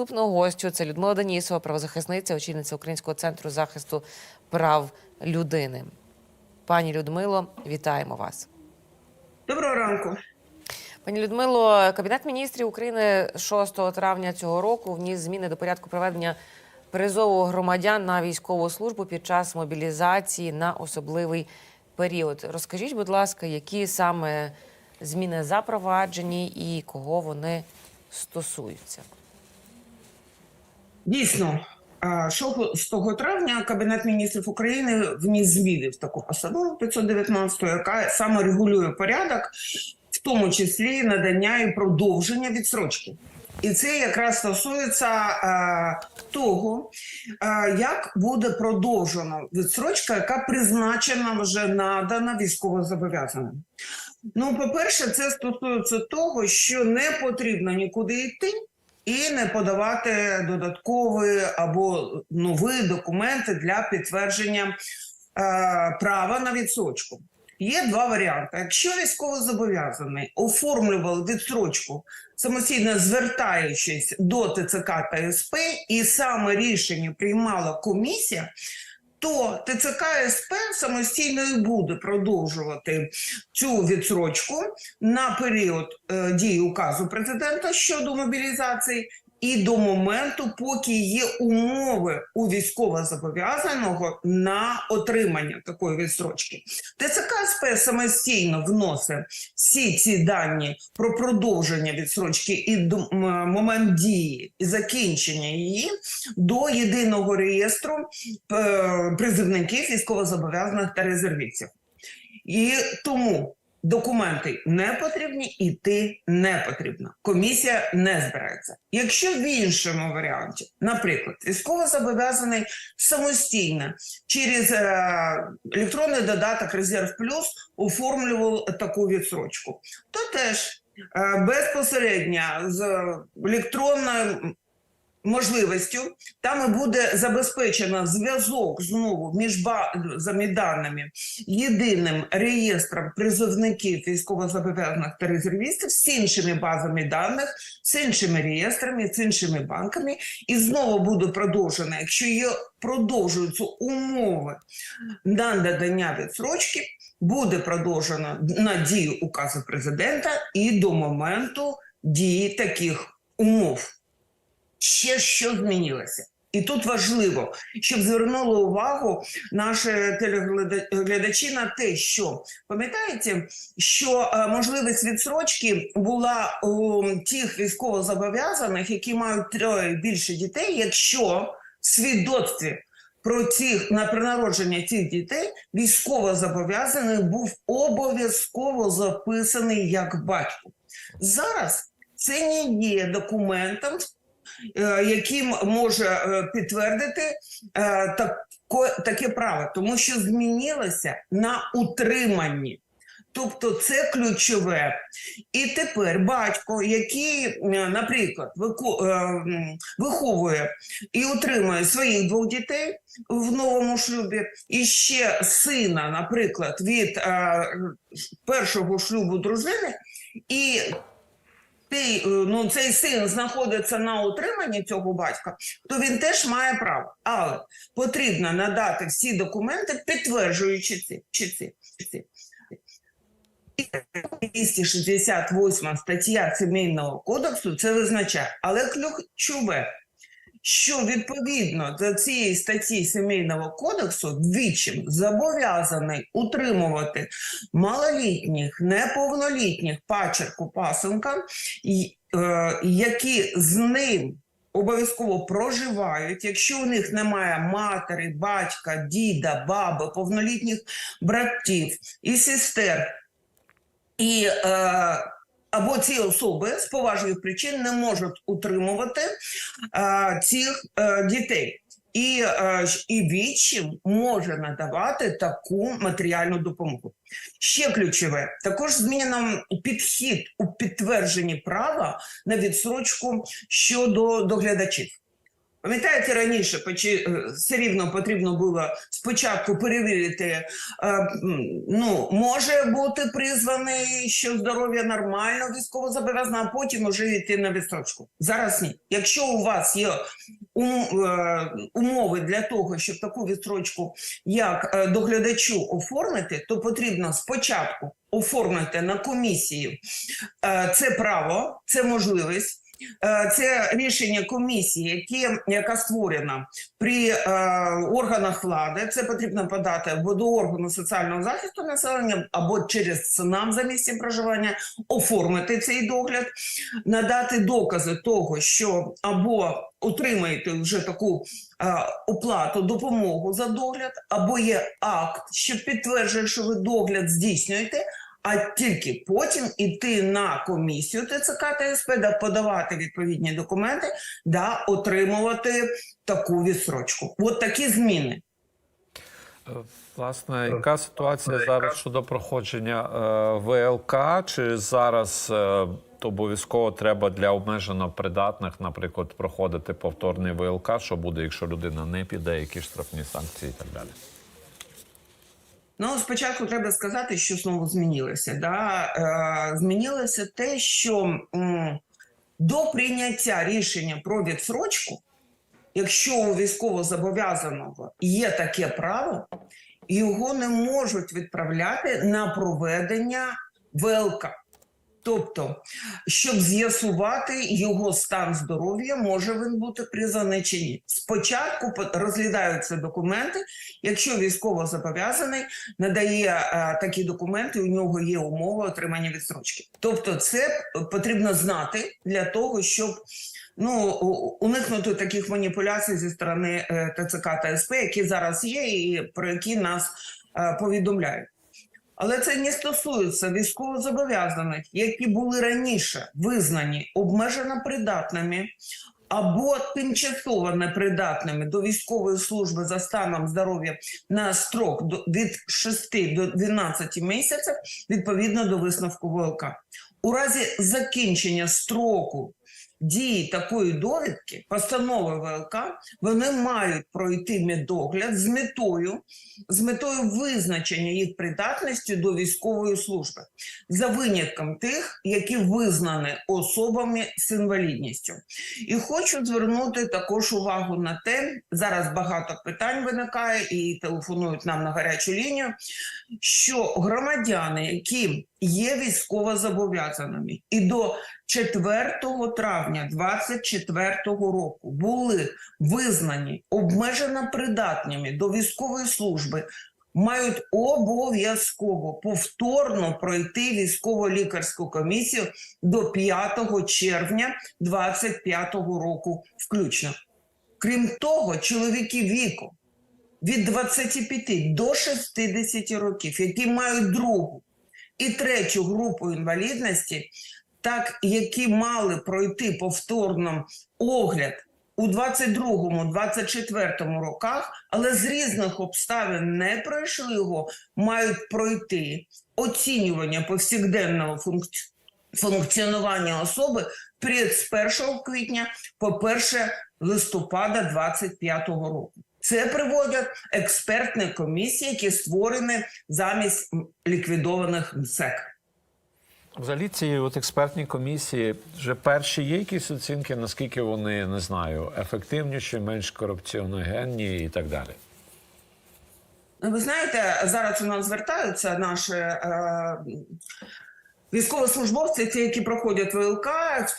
Наступного гостю це Людмила Данісова, правозахисниця, очільниця Українського центру захисту прав людини. Пані Людмило, вітаємо вас. Доброго ранку. Пані Людмило, Кабінет міністрів України 6 травня цього року вніс зміни до порядку проведення призову громадян на військову службу під час мобілізації на особливий період. Розкажіть, будь ласка, які саме зміни запроваджені і кого вони стосуються? Дійсно, а, 6 травня Кабінет міністрів України вніс зміни в таку постанову 519, яка саме регулює порядок, в тому числі надання і продовження відсрочки. І це якраз стосується а, того, а, як буде продовжена відсрочка, яка призначена вже надана військовозобов'язаним. Ну, по-перше, це стосується того, що не потрібно нікуди йти і не подавати додаткові або нові документи для підтвердження е, права на відсрочку. Є два варіанти. Якщо військовозобов'язаний оформлював відсрочку, самостійно звертаючись до ТЦК та СП, і саме рішення приймала комісія, то ТЦК СП самостійно і буде продовжувати цю відсрочку на період е, дії указу президента щодо мобілізації. І до моменту, поки є умови у військовозобов'язаного на отримання такої відсрочки, ТЦК СП самостійно вносить всі ці дані про продовження відсрочки і до- момент дії і закінчення її до єдиного реєстру е, призивників військовозобов'язаних та резервістів. І тому документи не потрібні, іти не потрібно. Комісія не збирається. Якщо в іншому варіанті, наприклад, військовозобов'язаний самостійно через е, електронний додаток Резерв Плюс оформлював таку відсрочку, то теж е, безпосередньо з електронною можливістю там і буде забезпечено зв'язок знову між базами даними єдиним реєстром призовників військовозобов'язаних та резервістів з іншими базами даних, з іншими реєстрами, з іншими банками, і знову буде продовжено, якщо є продовжуються умови на надання відсрочки, буде продовжено на дію указу президента і до моменту дії таких умов. Ще що змінилося? І тут важливо, щоб звернули увагу наші телеглядачі на те, що пам'ятаєте, що е, можливість відсрочки була у тих військовозобов'язаних, які мають троє більше дітей, якщо в свідоцтві про цих на при народження цих дітей військовозобов'язаний був обов'язково записаний як батько. Зараз це не є документом яким може е, підтвердити е, таке право, тому що змінилося на утриманні. Тобто це ключове. І тепер батько, який, е, наприклад, е, виховує і утримує своїх двох дітей в новому шлюбі, і ще сина, наприклад, від е, першого шлюбу дружини, і ти, е, ну, цей син знаходиться на утриманні цього батька, то він теж має право. Але потрібно надати всі документи, підтверджуючи ці. Чи ці, чи ці. 268 стаття Сімейного кодексу це визначає. Але ключове, що відповідно до цієї статті Сімейного кодексу двічі зобов'язаний утримувати малолітніх, неповнолітніх пачерку пасенка, е, які з ним обов'язково проживають, якщо у них немає матері, батька, діда, баби, повнолітніх братів і сестер, і е, або ці особи з поважних причин не можуть утримувати е, цих е, дітей. І, е, і відчим може надавати таку матеріальну допомогу. Ще ключове, також змінено підхід у підтвердженні права на відсрочку щодо доглядачів. Пам'ятаєте, раніше почи- е, все рівно потрібно було спочатку перевірити, е, ну, може бути призваний, що здоров'я нормально, військово зобов'язано, а потім уже йти на відстрочку. Зараз ні. Якщо у вас є е, умови для того, щоб таку відстрочку як доглядачу оформити, то потрібно спочатку оформити на комісію е, це право, це можливість. Е, Це рішення комісії, яке, яка створена при е, органах влади. Це потрібно подати або до органу соціального захисту населення, або через ЦНАМ за місцем проживання, оформити цей догляд, надати докази того, що або отримаєте вже таку е, оплату, допомогу за догляд, або є акт, що підтверджує, що ви догляд здійснюєте. А тільки потім іти на комісію ТЦК та СП, да подавати відповідні документи, да отримувати таку відсрочку. От такі зміни. Е, Власне, яка ситуація зараз щодо проходження е, ВЛК? Чи зараз е, обов'язково треба для обмежено придатних, наприклад, проходити повторний ВЛК? Що буде, якщо людина не піде, які штрафні санкції і так далі? Ну, спочатку треба сказати, що знову змінилося. Да? Е, змінилося те, що до прийняття рішення про відсрочку, якщо у військовозобов'язаного є таке право, його не можуть відправляти на проведення ВЛК. Тобто, щоб з'ясувати його стан здоров'я, може він бути призваний чи ні. Спочатку розглядаються документи. Якщо військово зобов'язаний надає е, такі документи, у нього є умова отримання відстрочки. Тобто, це потрібно знати для того, щоб ну уникнути таких маніпуляцій зі сторони е, ТЦК та СП, які зараз є, і про які нас е, повідомляють. Але це не стосується військовозобов'язаних, які були раніше визнані обмежено придатними або тимчасово непридатними до військової служби за станом здоров'я на строк від 6 до 12 місяців відповідно до висновку ВЛК. У разі закінчення строку дії такої довідки, постанови ВЛК, вони мають пройти медогляд з метою з метою визначення їх придатності до військової служби, за винятком тих, які визнані особами з інвалідністю. І хочу звернути також увагу на те, зараз багато питань виникає і телефонують нам на гарячу лінію, що громадяни, які є військово зобов'язаними, і до 4 травня 2024 року були визнані обмежено придатними до військової служби, мають обов'язково повторно пройти військово-лікарську комісію до 5 червня 2025 року включно. Крім того, чоловіки віку від 25 до 60 років, які мають другу і третю групу інвалідності, так які мали пройти повторно огляд у 22-24 роках, але з різних обставин не пройшли його, мають пройти оцінювання повсякденного функці- функціонування особи перед з 1 квітня по 1 листопада 2025 року. Це приводять експертні комісії, які створені замість ліквідованих МСЕК. Взагалі, ці от експертні комісії вже перші є якісь оцінки, наскільки вони не знаю, ефективніші, менш корупціоногенні і так далі. Ви знаєте, зараз у нас звертаються наші е, військовослужбовці, ті, які проходять ВЛК,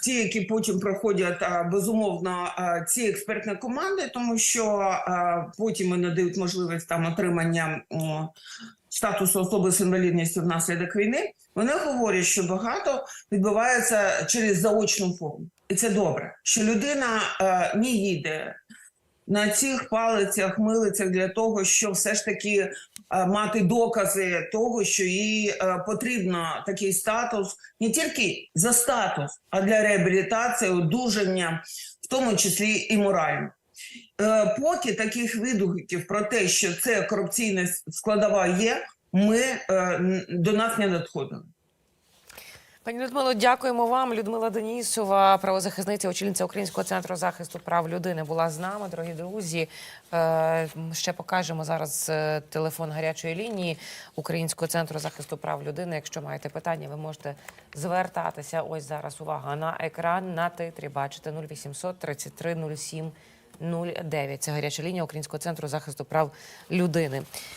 ті, які потім проходять безумовно ці експертні команди, тому що потім вони надають можливість там отримання статусу особи з інвалідністю внаслідок війни. Вони говорять, що багато відбувається через заочну форму, і це добре, що людина не їде на цих палицях, милицях для того, щоб все ж таки е, мати докази того, що їй е, потрібно такий статус не тільки за статус, а для реабілітації, одужання, в тому числі і морально. Е, Поки таких відгуків про те, що це корупційна складова є, ми до нас не надходили. Пані Людмило, дякуємо вам. Людмила Денісова, правозахисниця, очільниця Українського центру захисту прав людини, була з нами, дорогі друзі. Е, Ще покажемо зараз е, телефон гарячої лінії Українського центру захисту прав людини. Якщо маєте питання, ви можете звертатися. Ось зараз увага на екран на титрі. Бачите 0800 33 07 09. Це гаряча лінія Українського центру захисту прав людини.